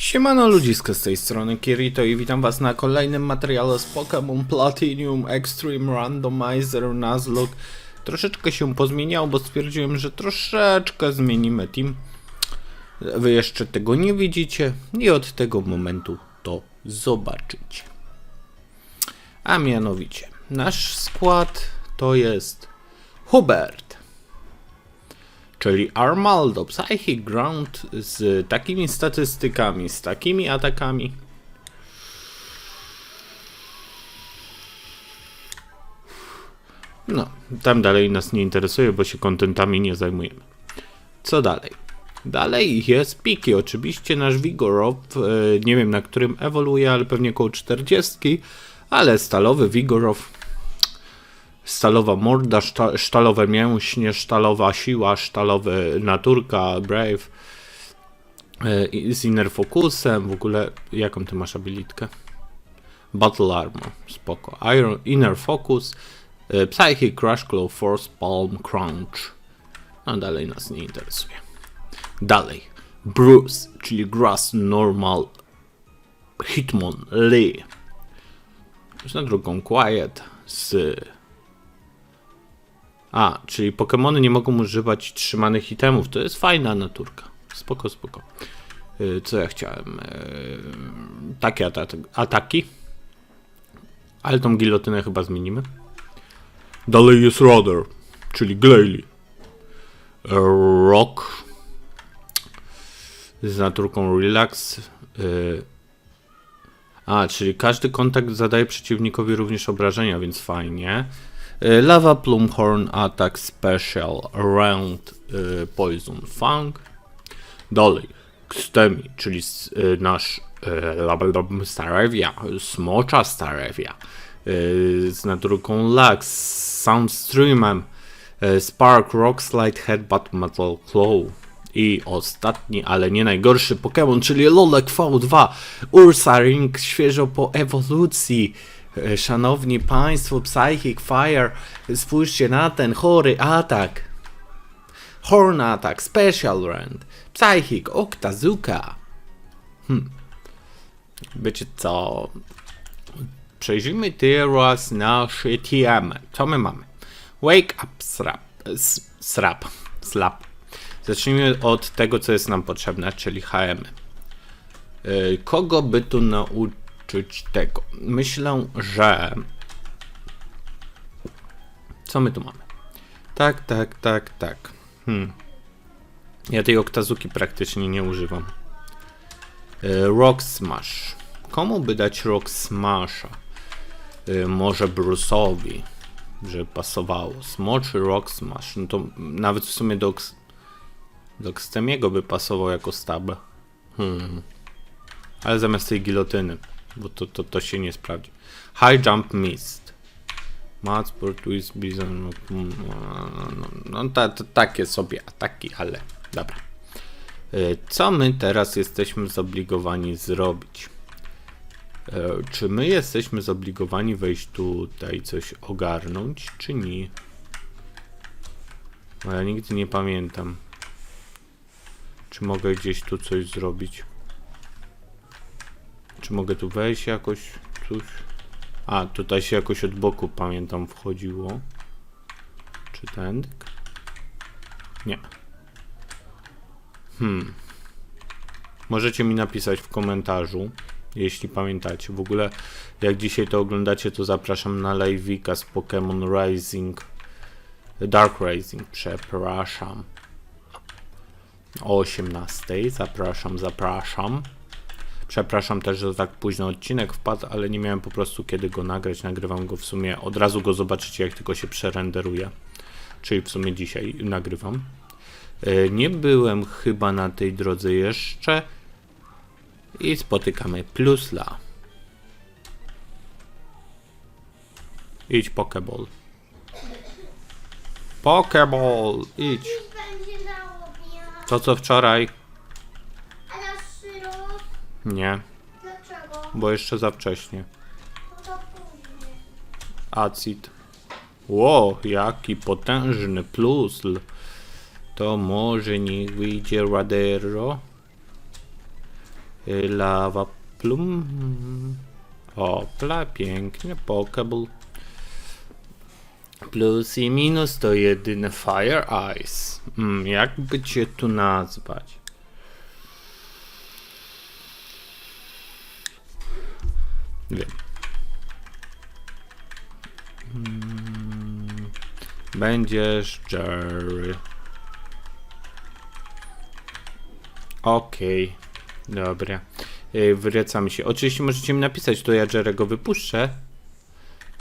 Siemano ludziska z tej strony Kirito i witam was na kolejnym materiale z Pokémon Platinum Extreme Randomizer Nuzlocke. Troszeczkę się pozmieniał, bo stwierdziłem, że troszeczkę zmienimy team. Wy jeszcze tego nie widzicie i od tego momentu to zobaczycie. A mianowicie, nasz skład to jest Hubert, czyli Armaldo, Psychic Ground z takimi statystykami, z takimi atakami. No, tam dalej nas nie interesuje, bo się kontentami nie zajmujemy. Co dalej? Dalej jest Piki, oczywiście nasz Vigorow, e, nie wiem na którym ewoluuje, ale pewnie koło 40, ale stalowy Vigorow, stalowa morda, szta, sztalowe mięśnie, sztalowa siła, sztalowy naturka, brave, e, z inner focusem, w ogóle jaką ty masz abilitkę? Battle Armor, spoko. Iron, inner focus, e, Psychic Crush Claw, Force Palm Crunch. No dalej nas nie interesuje. Dalej. Bruce, czyli Grass Normal Hitmon Lee. Na drugą Quiet z... A, czyli Pokémony nie mogą używać trzymanych itemów. To jest fajna naturka. Spoko, spoko. Y, Co ja chciałem? Y, Takie ata ataki. Ale tą gilotynę chyba zmienimy. Dalej jest Rudder, czyli Glalie. Rock z naturką Relax. y, A, czyli każdy kontakt zadaje przeciwnikowi również obrażenia, więc fajnie. Y, Lava Plumhorn Attack Special Round y, Poison Fang. Dalej, Xtemi, czyli y, nasz y, Starevia, Smocza Starevia. Y, z naturką Lux, Soundstreamem, Spark, Rock Slide, Headbutt, Metal Claw. I ostatni, ale nie najgorszy Pokémon, czyli Lolek V2, Ursa Ring, świeżo po ewolucji. E, Szanowni Państwo, Psychic Fire, spójrzcie na ten chory atak. Horn Attack, Special Rand, Psychic, Octazuka. Hmm. Wiecie co? Przejrzyjmy teraz nasze TM. Co my mamy? Wake up, srap, srap, slap. Zacznijmy od tego, co jest nam potrzebne, czyli HM. Kogo by tu nauczyć tego? Myślę, że. Co my tu mamy? Tak, tak, tak, tak. Hmm. Ja tej Oktazuki praktycznie nie używam. Y, Rock Smash. Komu by dać Rock Smasha? Y, Może Bruce'owi, żeby pasowało. Smoczy Rock Smash. No to nawet w sumie do, do by pasował jako stab. Hmm. Ale zamiast tej gilotyny, bo to, to, to się nie sprawdzi. High Jump Mist. Matsport, Twist, Bison, no, no, no ta, ta, takie sobie ataki, ale dobra. Y, Co my teraz jesteśmy zobligowani zrobić? E, Czy my jesteśmy zobligowani wejść tutaj coś ogarnąć, czy nie? No ja nigdy nie pamiętam. Czy mogę gdzieś tu coś zrobić? Czy mogę tu wejść jakoś? Coś? A, tutaj się jakoś od boku pamiętam wchodziło. Czy tędy? Nie. Hmm. Możecie mi napisać w komentarzu, jeśli pamiętacie. W ogóle, jak dzisiaj to oglądacie, to zapraszam na live'ika z Pokémon Rising. Dark Rising, przepraszam. O 18. Zapraszam, zapraszam. Przepraszam też, że tak późno odcinek wpadł, ale nie miałem po prostu kiedy go nagrać. Nagrywam go w sumie, od razu go zobaczycie, jak tylko się przerenderuje. Czyli w sumie dzisiaj nagrywam. E, Nie byłem chyba na tej drodze jeszcze. I spotykamy Plusla. Idź Pokeball. Pokeball, idź. To co wczoraj? Nie, Dlaczego? bo jeszcze za wcześnie. No to później. Acid. Ło, jaki potężny plusl. To może niech wyjdzie Radero. Y, Lava plum. Opla, pięknie, pokeball. Plus i minus to jedyne Fire Ice. Mm, jakby cię tu nazwać? Wiem. Mm, Będziesz Jerry. Okej, dobra. Yy, Wracamy się. Oczywiście możecie mi napisać, to ja Jerego wypuszczę.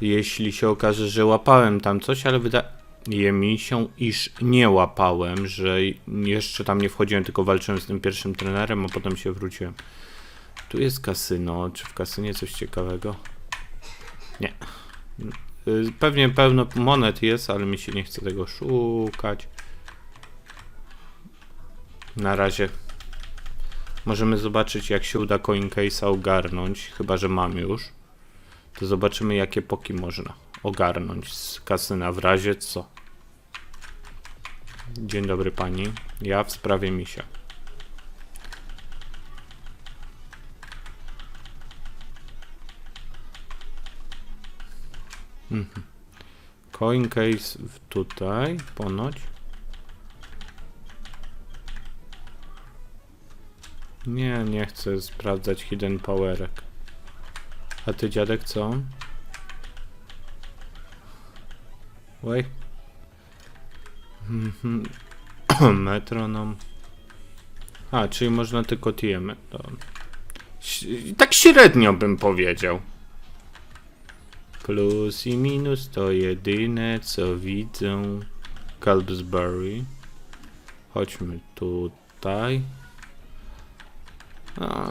Jeśli się okaże, że łapałem tam coś, ale wydaje mi się, iż nie łapałem, że jeszcze tam nie wchodziłem, tylko walczyłem z tym pierwszym trenerem, a potem się wróciłem. Tu jest kasyno. Czy w kasynie coś ciekawego? Nie. Y, Pewnie pełno monet jest, ale mi się nie chce tego szukać. Na razie możemy zobaczyć, jak się uda coin case'a ogarnąć, chyba że mam już. To zobaczymy, jakie poki można ogarnąć z kasyna w razie co. Dzień dobry pani. Ja w sprawie misia. Mhm. Coin case tutaj, ponoć. Nie, nie chcę sprawdzać hidden powerek. A ty dziadek co? Oj. Mhm. Metronom. A, czyli można tylko TM. To... Tak średnio bym powiedział. Plus i minus to jedyne co widzę. Calbsbury. Chodźmy tutaj. A,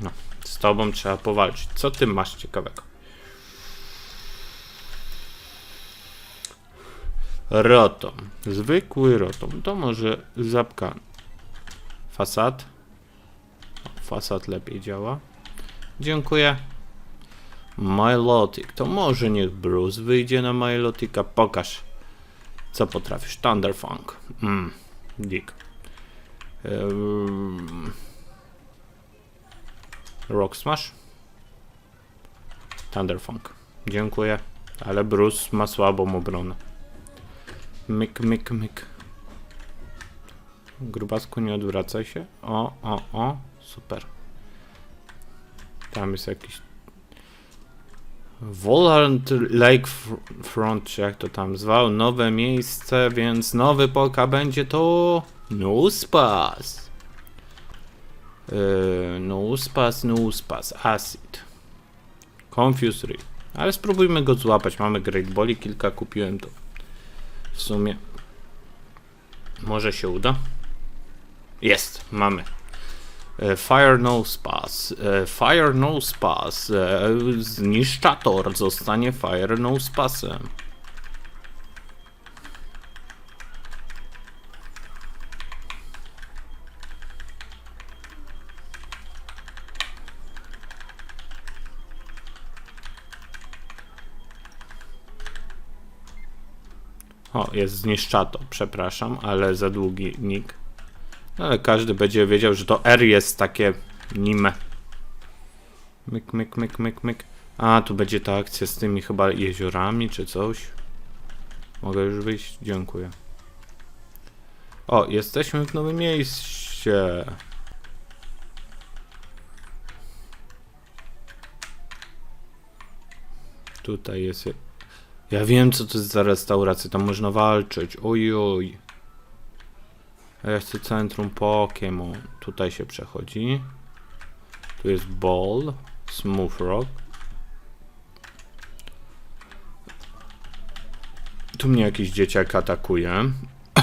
no, z tobą trzeba powalczyć. Co ty masz ciekawego? Rotom. Zwykły rotom. To może zapka. Fasad. Fasad lepiej działa. Dziękuję. Milotic. To może niech Bruce wyjdzie na Milotica. Pokaż, co potrafisz. Thunderfunk. Mm. Dick. Ehm, Rock Smash. Thunderfunk. Dziękuję. Ale Bruce ma słabą obronę. Myk, myk, myk. Grubasku, nie odwracaj się. O, o, o. Super. Tam jest jakiś... Volant Lakefront, czy jak to tam zwał, nowe miejsce, więc nowy poka będzie to Nuspas. Yy, Nuspas, Nuspas, Acid. Confuse Ray. Ale spróbujmy go złapać. Mamy Great Boli, kilka kupiłem to. W sumie. Może się uda. Jest, mamy. E, Fire No Spas. E, Fire No Spas. E, Zniszczator zostanie Fire No Spasem. O, jest zniszczato, przepraszam, ale za długi nick. Ale każdy będzie wiedział, że to R jest takie nime. Myk, myk, myk, myk, myk. A, tu będzie ta akcja z tymi chyba jeziorami czy coś. Mogę już wyjść? Dziękuję. O, jesteśmy w nowym mieście. Tutaj jest... Ja wiem, co to jest za restauracja. Tam można walczyć. Ojoj. Ja chcę centrum Pokémon. Tutaj się przechodzi. Tu jest Ball. Smooth Rock. Tu mnie jakiś dzieciak atakuje.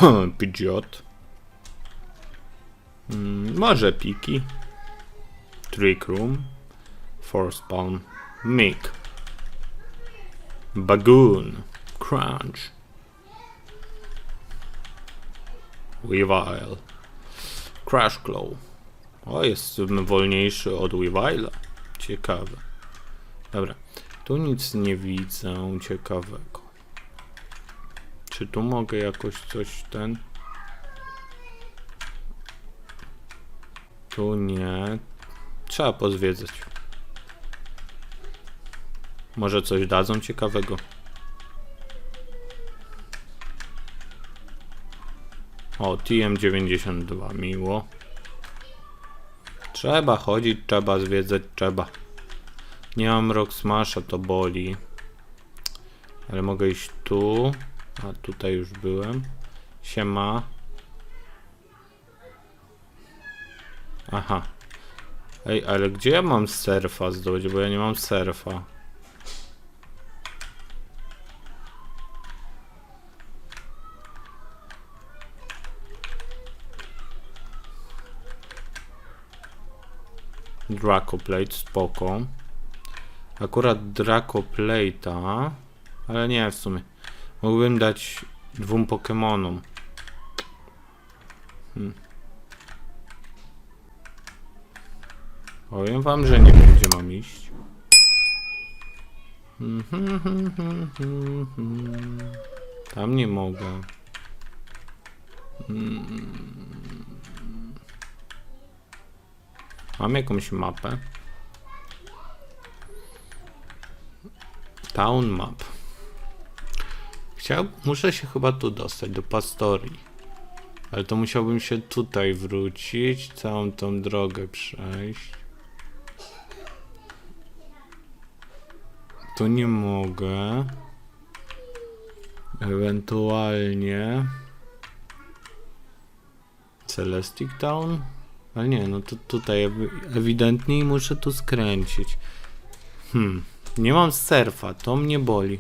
Pidgeot. Mm, może Piki. Trick Room. Force Palm. Mick. Bagoon. Crunch. Weavile. Crash Claw. O, jest wolniejszy od Weavile'a. Ciekawe. Dobra. Tu nic nie widzę ciekawego. Czy tu mogę jakoś coś ten... Tu nie. Trzeba pozwiedzać. Może coś dadzą ciekawego. O, TM92, miło. Trzeba chodzić, trzeba zwiedzać, trzeba. Nie mam Rock Smasha, to boli. Ale mogę iść tu. A tutaj już byłem. Siema. Aha. Ej, ale gdzie ja mam surfa zdobyć? Bo ja nie mam surfa. Dracoplate, spoko. Akurat Dracoplate'a, ale nie w sumie. Mógłbym dać dwóm Pokemonom. Hmm. Powiem wam, że nie wiem gdzie mam iść. Tam nie mogę. Mm. Mam jakąś mapę. Town map. Chciał, muszę się chyba tu dostać, do Pastorii. Ale to musiałbym się tutaj wrócić, całą tą drogę przejść. Tu nie mogę. Ewentualnie. Celestic Town? Ale nie, no to tutaj ewi- ewidentnie muszę tu skręcić. Hmm, nie mam surfa, to mnie boli.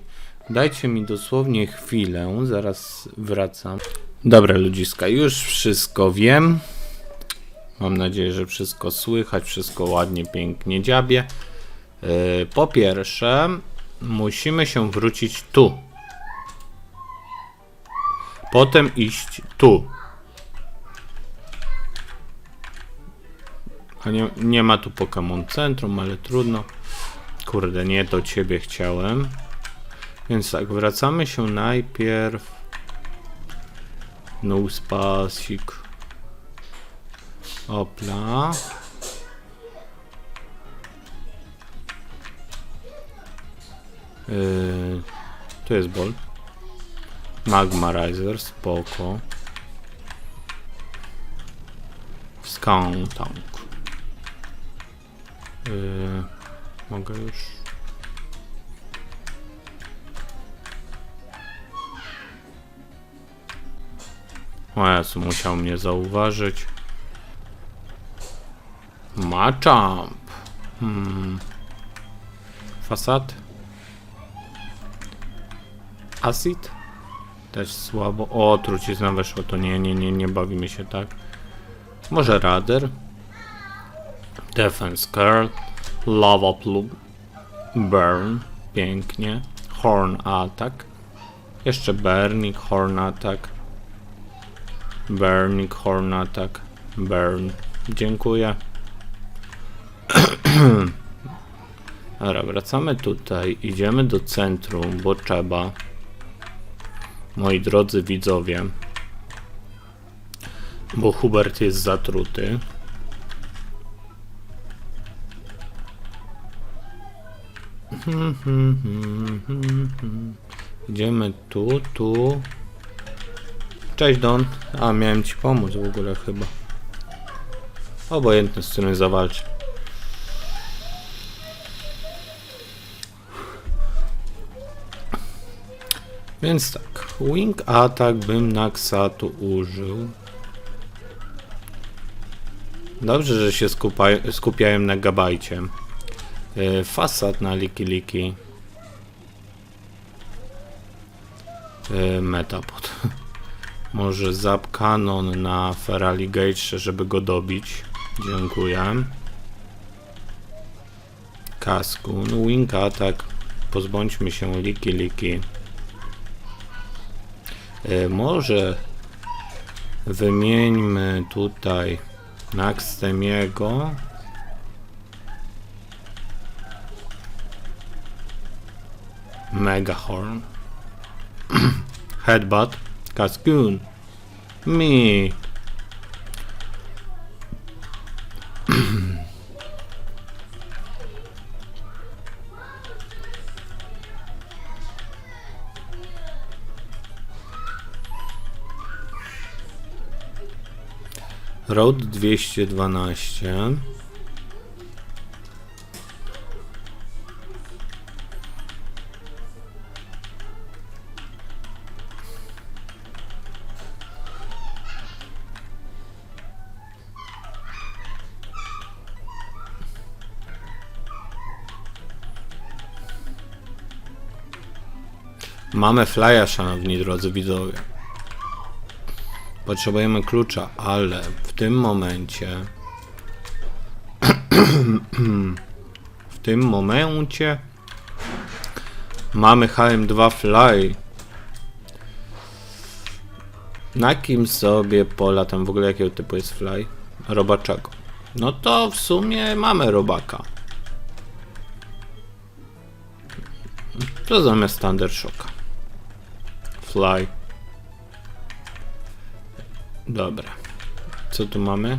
Dajcie mi dosłownie chwilę, zaraz wracam. Dobra ludziska, już wszystko wiem. Mam nadzieję, że wszystko słychać, wszystko ładnie, pięknie dziabie. Yy, po pierwsze, musimy się wrócić tu. Potem iść tu. A nie, nie ma tu Pokémon Centrum, ale trudno. Kurde, nie do ciebie chciałem. Więc tak, wracamy się najpierw. No spasik. Opla. Yy, tu jest bol. Magmarizer, spoko. Scountank. Yy, mogę już. O Jezu, musiał mnie zauważyć. Machamp. Hmm. Fasad. Acid. Też słabo. O, trucizna weszła, to nie, nie, nie, nie bawimy się tak. Może Radar. Defense Curl. Lava Plum. Burn. Pięknie. Horn Attack. Jeszcze Burning Horn Attack. Burning Horn Attack. Burn. Dziękuję. Dobra, wracamy tutaj. Idziemy do centrum, bo trzeba. Moi drodzy widzowie. Bo Hubert jest zatruty. Idziemy tu, tu. Cześć Don. A, miałem ci pomóc w ogóle chyba. Obojętny, z którym zawalczy. Więc tak, Wing Attack bym na Xatu użył. Dobrze, że się skupa- skupiałem na gabajcie. Yy, fasad na Liki Liki. Yy, Metapod. Może Zap Cannon na Feraligatr, żeby go dobić. Dziękuję. Kaskun, Wing Attack. Pozbądźmy się Liki Liki. E, może wymieńmy tutaj Naxtemiego. Megahorn. Headbutt. Cascoon. Meat. Road 212 Mamy flya, szanowni drodzy widzowie. Potrzebujemy klucza, ale w tym momencie. w tym momencie. Mamy HM2 Fly. Na kim sobie polatam? W ogóle jakiego typu jest Fly? Robaczego. No to w sumie mamy robaka. To zamiast Thunder Shocka. Fly. Dobra. Co tu mamy?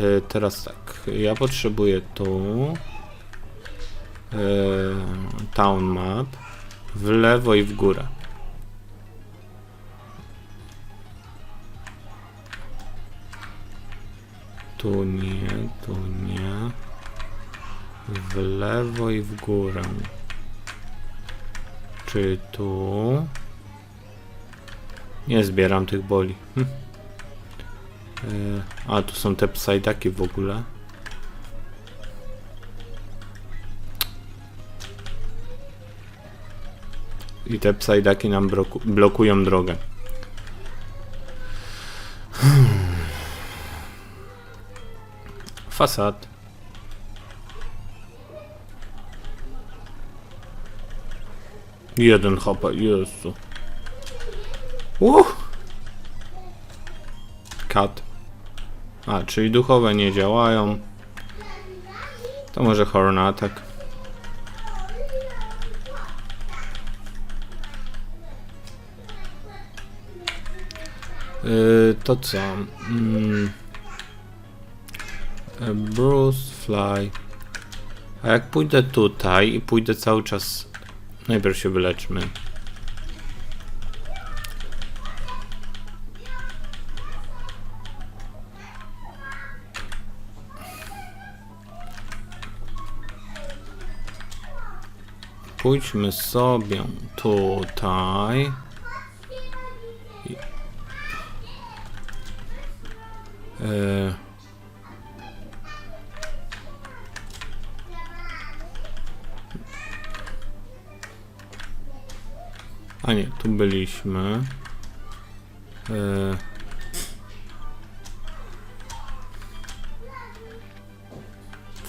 E, teraz tak. Ja potrzebuję tu e, town map w lewo i w górę. Tu nie, tu nie. W lewo i w górę. Czy tu? Nie zbieram tych boli. Hm. E, A, tu są te psajdaki w ogóle. I te psajdaki nam bloku- blokują drogę. Hmm. Fasad. Jeden HP, Jezu. Uh! Kat. A, czyli duchowe nie działają. To może horror attack. Yy, to co? Mm. Bruce, Fly. A jak pójdę tutaj i pójdę cały czas... Najpierw się wyleczmy. Pójdźmy sobie tutaj.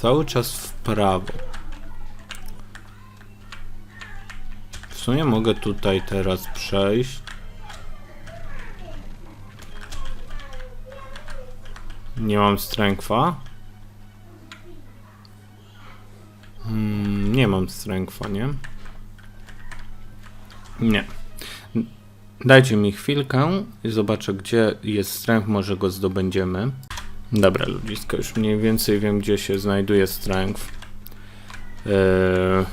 Cały czas w prawo. W sumie mogę tutaj teraz przejść. Nie mam strengtha. Hmm, nie mam strengtha, nie? Nie. Dajcie mi chwilkę i zobaczę, gdzie jest strength, może go zdobędziemy. Dobra, ludziska, już mniej więcej wiem, gdzie się znajduje strength. Eee,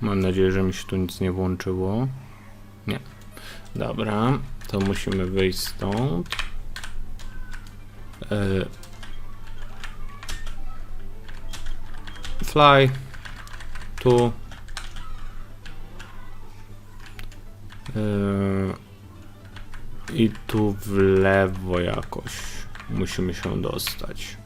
mam nadzieję, że mi się tu nic nie włączyło. Nie. Dobra, to musimy wyjść stąd. Eee, fly. Tu. Eee, I tu w lewo jakoś musimy się dostać.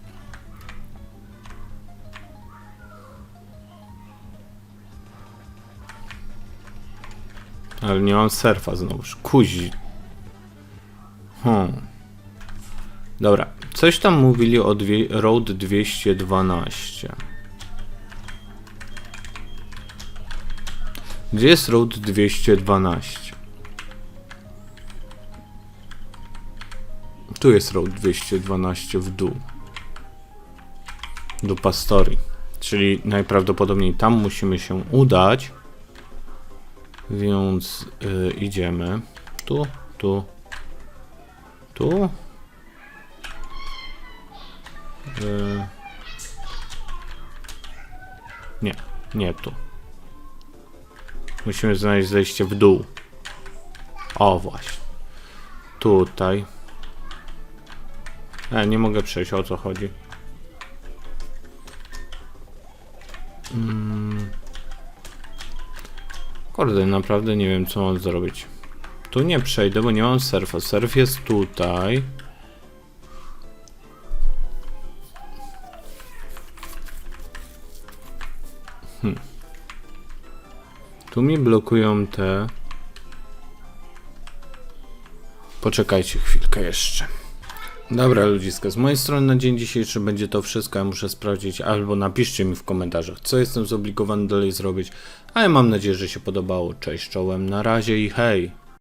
Ale nie mam surfa znowuż. Kuzi. Hmm. Dobra. Coś tam mówili o dwie, Road 212. Gdzie jest Road 212? Tu jest Road 212 w dół. Do Pastori. Czyli najprawdopodobniej tam musimy się udać. Więc y, idziemy. Tu, tu, tu. Y, nie, nie tu. Musimy znaleźć zejście w dół. O, właśnie. tutaj. E, nie mogę przejść, o co chodzi. Mm. Kurde, naprawdę nie wiem, co mam zrobić. Tu nie przejdę, bo nie mam surfa. Surf jest tutaj. Hmm. Tu mi blokują te. Poczekajcie chwilkę jeszcze. Dobra ludziska, z mojej strony na dzień dzisiejszy będzie to wszystko. Ja muszę sprawdzić, albo napiszcie mi w komentarzach, co jestem zobligowany dalej zrobić. A ja mam nadzieję, że się podobało. Cześć czołem, na razie i hej!